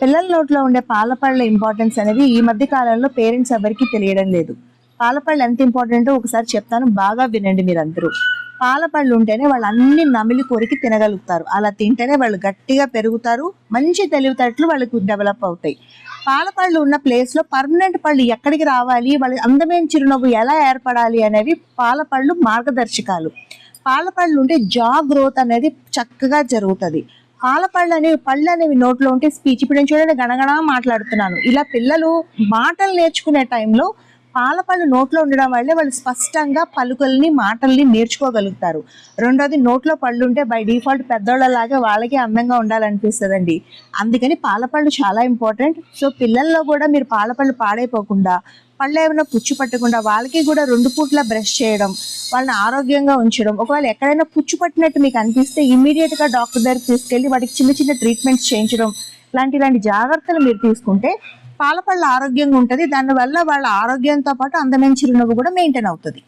పిల్లల నోట్లో ఉండే పాలపళ్ళ ఇంపార్టెన్స్ అనేది ఈ మధ్య కాలంలో పేరెంట్స్ ఎవరికి తెలియడం లేదు. పాలపళ్ళు ఎంత ఇంపార్టెంటో ఒకసారి చెప్తాను బాగా వినండి మీరందరూ. పాలపళ్ళు ఉంటేనే వాళ్ళు అన్ని నమిలి కొరికి తినగలుగుతారు. అలా తింటేనే వాళ్ళు గట్టిగా పెరుగుతారు మంచి తెలివితేటలు వాళ్ళకు డెవలప్ అవుతాయి. పాలపళ్ళు ఉన్న ప్లేస్లో పర్మనెంట్ పళ్ళు ఎక్కడికి రావాలి వాళ్ళ అందమైన చిరునవ్వు ఎలా ఏర్పడాలి అనేవి పాలపళ్ళు మార్గదర్శకాలు. పాలపళ్ళు ఉంటే జా గ్రోత్ అనేది చక్కగా జరుగుతుంది. కాలపళ్ళు అనేవి పళ్ళు అనేవి నోట్లో ఉంటే స్పీచ్. ఇప్పుడు నేను చూడండి గణగణ మాట్లాడుతున్నాను. ఇలా పిల్లలు మాటలు నేర్చుకునే టైంలో పాలపళ్ళు నోట్లో ఉండడం వల్లే వాళ్ళు స్పష్టంగా పలుకుల్ని మాటల్ని నేర్చుకోగలుగుతారు. రెండోది నోట్లో పళ్ళు ఉంటే బై డిఫాల్ట్ పెద్దోళ్ళలాగా వాళ్ళకి అందంగా ఉండాలనిపిస్తుందండి. అందుకని పాలపళ్ళు చాలా ఇంపార్టెంట్. సో పిల్లల్లో కూడా మీరు పాలపళ్ళు పాడైపోకుండా పళ్ళు ఏమైనా పుచ్చు పట్టకుండా వాళ్ళకి కూడా రెండు పూట్ల బ్రష్ చేయడం వాళ్ళని ఆరోగ్యంగా ఉంచడం ఒకవేళ ఎక్కడైనా పుచ్చు పట్టినట్టు మీకు అనిపిస్తే ఇమీడియట్గా డాక్టర్ దగ్గరికి తీసుకెళ్ళి వాటికి చిన్న చిన్న ట్రీట్మెంట్స్ చేయించడం ఇలాంటి ఇలాంటి జాగ్రత్తలు మీరు తీసుకుంటే పాలపళ్ళ ఆరోగ్యంగా ఉంటుంది. దానివల్ల వాళ్ళ ఆరోగ్యంతో పాటు అందమైన చిరునవ్వు కూడా మెయింటైన్ అవుతుంది.